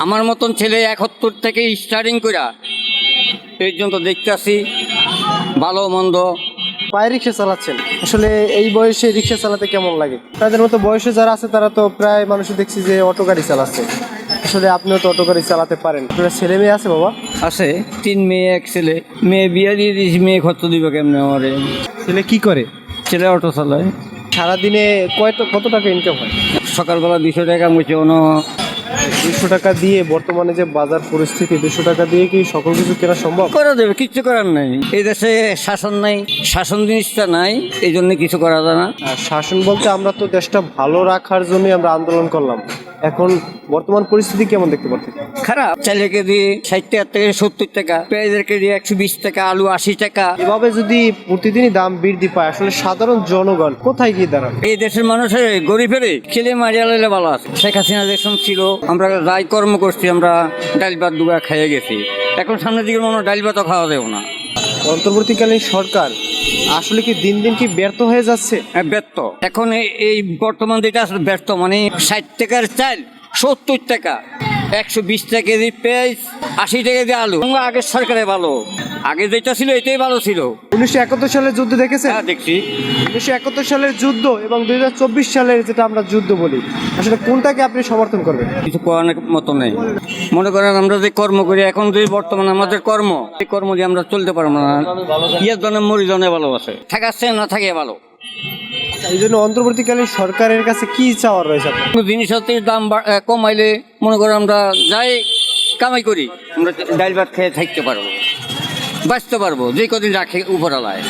আমার মতন ছেলে একাত্তর থেকে স্টার্টিং করা পর্যন্ত দেখতেছি ভালো মন্দ। পায়ে রিক্সা চালাচ্ছেন। আসলে এই বয়সে রিক্সা চালাতে কেমন লাগে? তাদের মতো বয়সে যারা আছে তারা তো প্রায় মানুষ দেখছি যে অটো গাড়ি চালাচ্ছে। আসলে আপনিও তো অটো গাড়ি চালাতে পারেন। আপনার ছেলে মেয়ে আছে বাবা? আছে তিন মেয়ে এক ছেলে। মেয়ে বিয়ে দিয়ে দিয়েছি মেয়ে খরচ দিবে কেমনে আমারে? ছেলে কি করে? ছেলে অটো চালায়। সারাদিনে কয় তো- কত টাকা ইনকাম হয়? সকালবেলা দুশো টাকা মুছে অন্য দুশো টাকা দিয়ে বর্তমানে যে বাজার পরিস্থিতি দুশো টাকা দিয়ে কি সকল কিছু কেনা সম্ভব? করা যাবে কিচ্ছু করার নাই। এই দেশে শাসন নাই শাসন জিনিসটা নাই এই জন্য কিছু করা যায় না। আর শাসন বলতে আমরা তো দেশটা ভালো রাখার জন্য আমরা আন্দোলন করলাম। এখন বর্তমান পরিস্থিতি কেমন দেখতে পাচ্ছি খারাপ। চাইলে কেজি ষাট টাকা থেকে সত্তর টাকা পেঁয়াজের কেজি একশো বিশ টাকা আলু আশি টাকা। এভাবে যদি প্রতিদিনই দাম বৃদ্ধি পায় আসলে সাধারণ জনগণ কোথায় গিয়ে দাঁড়াবে? এই দেশের মানুষের গরিবের ছেলে মারিয়া লাইলে ভালো আছে। শেখ হাসিনা দেশন ছিল আমরা রায় কর্ম করছি আমরা ডাল ভাত দুগা খাইয়ে গেছি। এখন সামনের দিকে মনে ডাল ভাতও খাওয়া যাবে না। অন্তর্বর্তীকালীন সরকার আসলে কি দিন দিন কি ব্যর্থ হয়ে যাচ্ছে? হ্যাঁ, ব্যর্থ। এখন এই- এই বর্তমান যেটা আসলে ব্যর্থ মানে ষাট টাকার চাল সত্তর টাকা একশো বিশ টাকা কেজি পেঁয়াজ আশি টাকা দিয়ে আলু। আগের সরকারে ভালো। আগে যেটা ছিল এটাই ভালো ছিল। উনিশশো একাত্তর সালের যুদ্ধ দেখেছেন? হ্যাঁ দেখছি। উনিশশো একাত্তর সালের যুদ্ধ এবং দুই হাজার চব্বিশ সালের যেটা আমরা যুদ্ধ বলি আসলে কোনটাকে আপনি সমর্থন করবেন? কিছু করার মতো নেই। মনে করেন আমরা যে কর্ম করি এখন যে বর্তমানে আমাদের কর্ম এই কর্ম দিয়ে আমরা চলতে পারব না। ইয়ের জন্য মরি জনে ভালোবাসে। থাকাচ্ছে না থাকে ভালো। এই জন্য অন্তর্বর্তীকালীন সরকারের কাছে কি চাওয়ার রয়েছে আপনার? জিনিসপত্রের দাম কমাইলে মনে করো আমরা যাই কামাই করি, আমরা ডাইল ভাত খেয়ে থাকতে পারব, বাঁচতে পারব, যে কদিন রাখে উপরালায়